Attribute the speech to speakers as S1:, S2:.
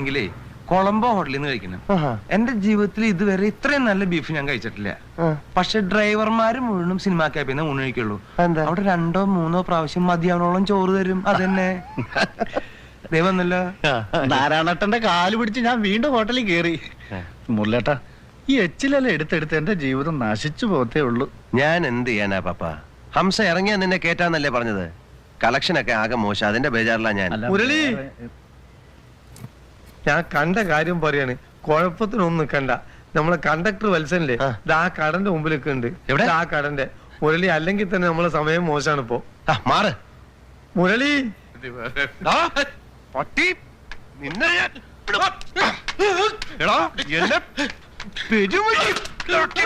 S1: ആണെങ്കിലേ കൊളംബോ ഹോട്ടലിൽ നിന്ന് കഴിക്കണം എന്റെ ജീവിതത്തിൽ ഇതുവരെ ഇത്രയും നല്ല ബീഫ് ഞാൻ കഴിച്ചിട്ടില്ല. പക്ഷെ ഡ്രൈവർമാര് മുഴുവനും സിനിമാ ക്യാബിൽ നിന്ന് ഊണ് കഴിക്കുള്ളൂ അവിടെ രണ്ടോ മൂന്നോ പ്രാവശ്യം മതിയാവണോളം ചോറ് തരും. അതന്നെ. ദേ വന്നല്ലോ.
S2: നാരായണട്ടന്റെ കാൽ പിടിച്ച് ഞാൻ വീണ്ടും ഹോട്ടലിൽ കയറി മുരളേട്ടാ ഈ എച്ചിലെല്ലാം എടുത്തെടുത്ത് എന്റെ ജീവിതം നശിച്ചു പോത്തേ ഉള്ളൂ.
S3: ഞാൻ എന്ത് ചെയ്യാനാ പാപ്പ? ഹംസ ഇറങ്ങിയാ നിന്നെ കേറ്റാന്നല്ലേ പറഞ്ഞത്? കളക്ഷനൊക്കെ ആകെ മോശം. അതിന്റെ ബേജാറിലാ ഞാൻ.
S4: മുരളി! ഞാൻ കണ്ട കാര്യം പറയാണ്. കുഴപ്പത്തിനൊന്നും നിൽക്കണ്ട. നമ്മളെ കണ്ടക്ടർ വത്സനില്ലേ
S3: ആ.
S4: ഇത് ആ കടന്റെ മുമ്പിൽ ഉണ്ട്
S3: എവിടെ?
S4: ആ കടന്റെ. മുരളി അല്ലെങ്കിൽ തന്നെ നമ്മളെ സമയം മോശമാണ് ഇപ്പോ.
S3: ആ, മാറ്.
S4: മുരളി!
S3: ദാ, പട്ടി നിന്നെ ഞാൻ എടാ, എന്നെ പെരുവഴി കാട്ടി.